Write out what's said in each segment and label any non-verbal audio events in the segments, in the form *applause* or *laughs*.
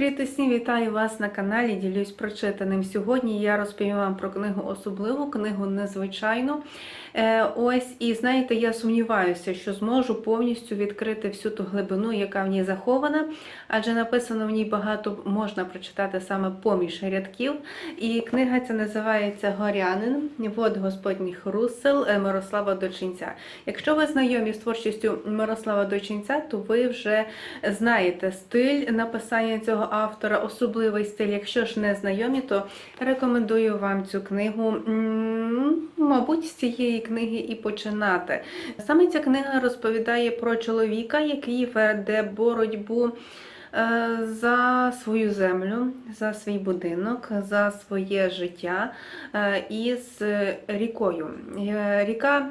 Привітусні, вітаю вас на каналі. Ділюсь прочитаним. Сьогодні я розповім вам про книгу особливу, книгу незвичайну. Е, ось, і знаєте, я сумніваюся, що зможу повністю відкрити всю ту глибину, яка в ній захована, адже написано в ній багато можна прочитати саме поміж рядків. І книга ця називається Горянин, Вод Господніх Русел Мирослава Дочинця. Якщо ви знайомі з творчістю Мирослава Дочинця, то ви вже знаєте стиль написання цього автора, особливий стиль. Якщо ж не знайомі, то рекомендую вам цю книгу, мабуть, з цієї книги і починати. Саме ця книга розповідає про чоловіка, який веде боротьбу. е, За свою землю, за свій будинок, за своє життя е, із рікою. Е, Ріка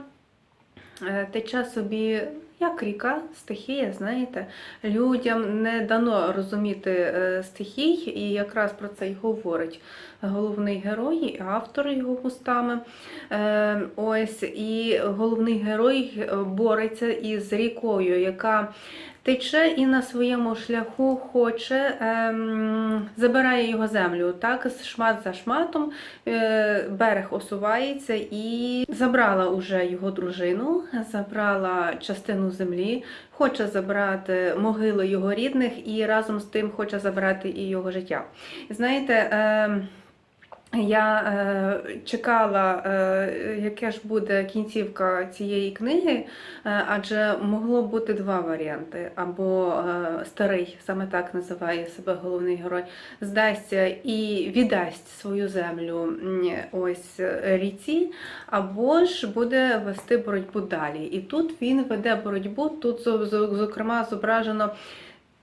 тече собі як ріка, стихія, знаєте, людям не дано розуміти е, стихій, і якраз про це й говорить головний герой, і автор його вустами. Е, Ось і головний герой е, бореться із рікою, яка тече і на своєму шляху хоче, ем, забирає його землю. Так, шмат за шматом е, берег осувається і забрала уже його дружину, забрала частину землі, хоче забрати могили його рідних і разом з тим хоче забрати і його життя. Знаєте, ем, я е, чекала, е, яке ж буде кінцівка цієї книги, е, адже могло бути два варіанти. Або е, старий, саме так називає себе головний герой, здасться і віддасть свою землю ось ріці, або ж буде вести боротьбу далі. І тут він веде боротьбу, тут зо- зо- зокрема зображено.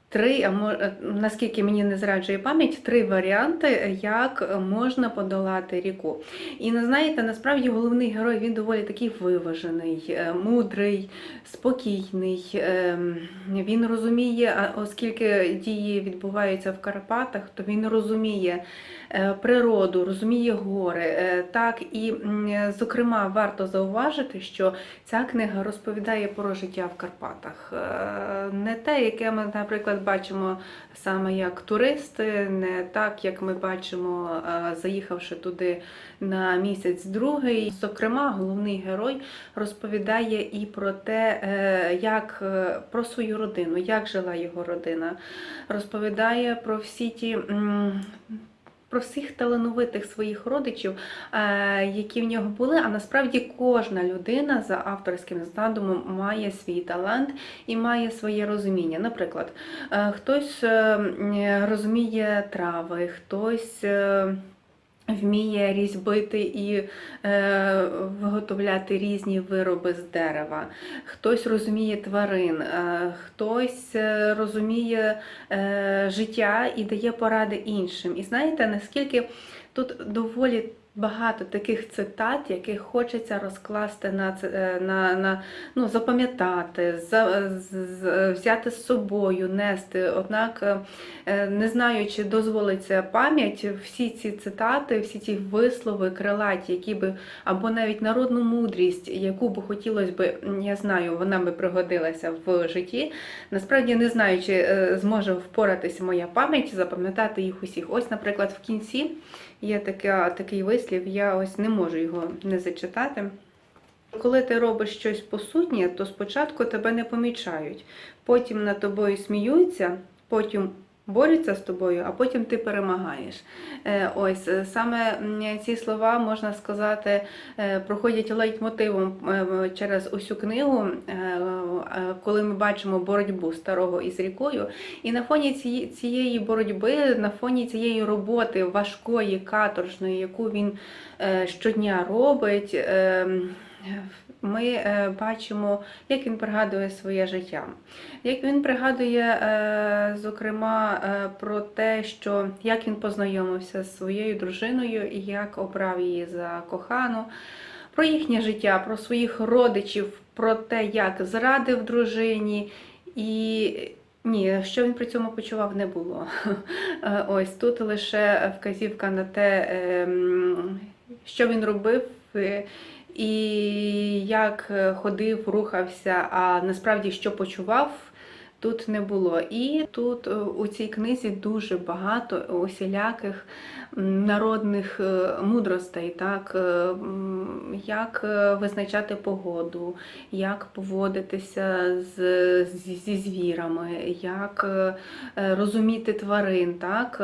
Три, а е, наскільки мені не зраджує пам'ять, три варіанти, як можна подолати ріку. І не знаєте, насправді головний герой він доволі такий виважений, е, мудрий, спокійний. ем, Він розуміє, оскільки дії відбуваються в Карпатах, то він розуміє е, природу, розуміє гори. Е, Так і, зокрема, варто зауважити, що ця книга розповідає про життя в Карпатах. Е, Не те, яке ми, наприклад, бачимо саме як туристи, не так, як ми бачимо, е, заїхавши туди на місяць другий. Зокрема, головний герой розповідає і про те, е, як е, про свою родину, як жила його родина, розповідає про всі ті. Про всіх талановитих своїх родичів, е, які в нього були, а насправді кожна людина за авторським задумом має свій талант і має своє розуміння. Наприклад, е, хтось е, розуміє трави, хтось. Вміє різьбити і е, виготовляти різні вироби з дерева. Хтось розуміє тварин, е, хтось е, розуміє е, життя і дає поради іншим. І знаєте, наскільки тут доволі багато таких цитат, яких хочеться розкласти на, е, на, на ну, запам'ятати, за, з- взяти з собою, нести. Однак, е, е, не знаю, чи дозволиться пам'ять всі ці цитати, всі ці вислови крилаті, які би або навіть народну мудрість, яку би хотілося м, я знаю, вона би пригодилася в житті. Насправді не знаю, чи зможе впоратися моя пам'ять, запам'ятати їх усіх. Ось, наприклад, в кінці є така, такий вислів, я ось не можу його не зачитати. Коли ти робиш щось посутнє, то спочатку тебе не помічають, потім над тобою сміються, потім борються з тобою, а потім ти перемагаєш. Е, Ось е, саме ці слова можна сказати, е, проходять лейтмотивом через усю книгу, коли ми бачимо боротьбу старого із рікою. І на фоні цієї- боротьби, на фоні цієї роботи важкої, каторжної, яку він щодня робить. Ми е, бачимо, як він пригадує своє життя. Як він пригадує, е, зокрема, е, про те, що як він познайомився з своєю дружиною і як обрав її за кохану, про їхнє життя, про своїх родичів, про те, як зрадив дружині. І ні, що він при цьому почував, не було. *laughs* Ось тут лише вказівка на те, ем, що він робив. І як е, ходив, рухався, а насправді що почував, тут не було. І тут е, у цій книзі дуже багато усіляких народних е, мудростей, так, е, як е, визначати погоду, як поводитися з, зі звірами, як розуміти тварин. Так.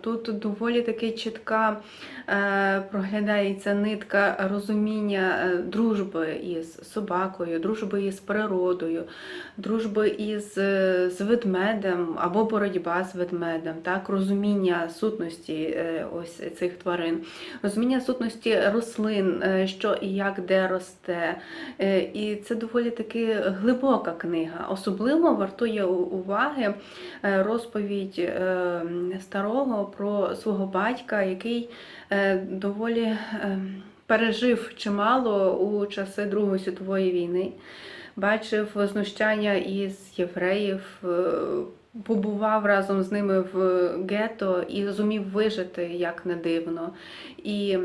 Тут доволі таки чітка проглядається нитка розуміння дружби із собакою, дружби із природою, дружби із з ведмедем або боротьба з ведмедем, так, розуміння сутності ось цих тварин, розуміння сутності рослин, е, що і як де росте. Е, І це доволі таки глибока книга. Особливо вартує уваги е, розповідь старого про свого батька, який доволі пережив чимало у часи Другої світової війни, бачив знущання із євреїв. Побував разом з ними в гетто і зумів вижити як не дивно. І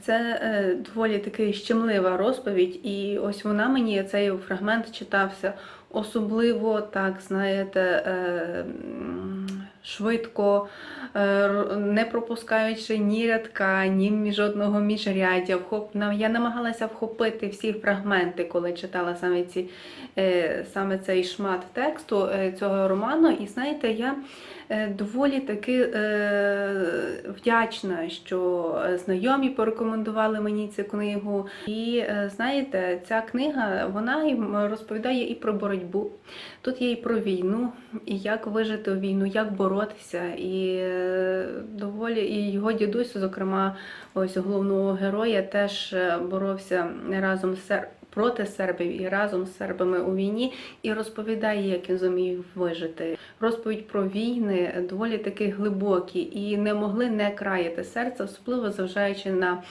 це е, доволі таки щемлива розповідь, і ось вона мені цей фрагмент читався особливо, так знаєте, е, швидко, е, не пропускаючи ні рядка, ні жодного міжряддя. Я намагалася вхопити всі фрагменти, коли читала саме, ці, е, саме цей шмат тексту е, цього роману. І знаєте, я доволі таки е, вдячна, що е, знайомі порекомендували мені цю книгу. І е, знаєте, ця книга вона розповідає і про боротьбу. Тут є і про війну, і як вижити у війну, як боротися. І е, доволі і його дідусь, зокрема, ось головного героя, теж е, боровся разом з сер- проти сербів і разом з сербами у війні, і розповідає, як він зумів вижити. Розповідь про війни доволі таки глибокі і не могли не краяти серце, особливо зважаючи на.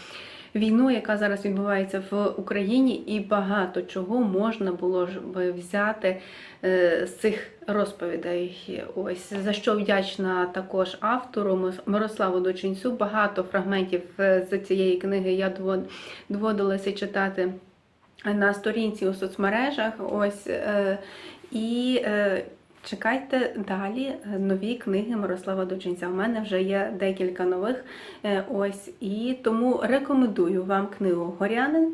Війну, яка зараз відбувається в Україні, і багато чого можна було ж взяти е, з цих розповідей. Ось за що вдячна також автору Мирославу Дочинцю. Багато фрагментів е, з цієї книги я довод- доводилося читати на сторінці у соцмережах. Ось е, і. Чекайте далі е, нові книги Мирослава Дочинця. У мене вже є декілька нових. е, Ось і тому рекомендую вам книгу Горянин.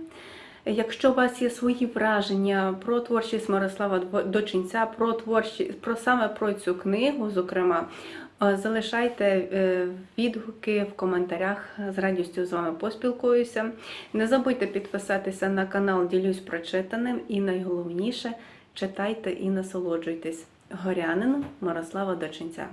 Якщо у вас є свої враження про творчість Мирослава Дочинця, про творчість, про саме про цю книгу, зокрема, е, залишайте відгуки в коментарях. З радістю з вами поспілкуюся. Не забудьте підписатися на канал Ділюсь прочитаним і найголовніше читайте і насолоджуйтесь. Горянин Мирослава Дочинця.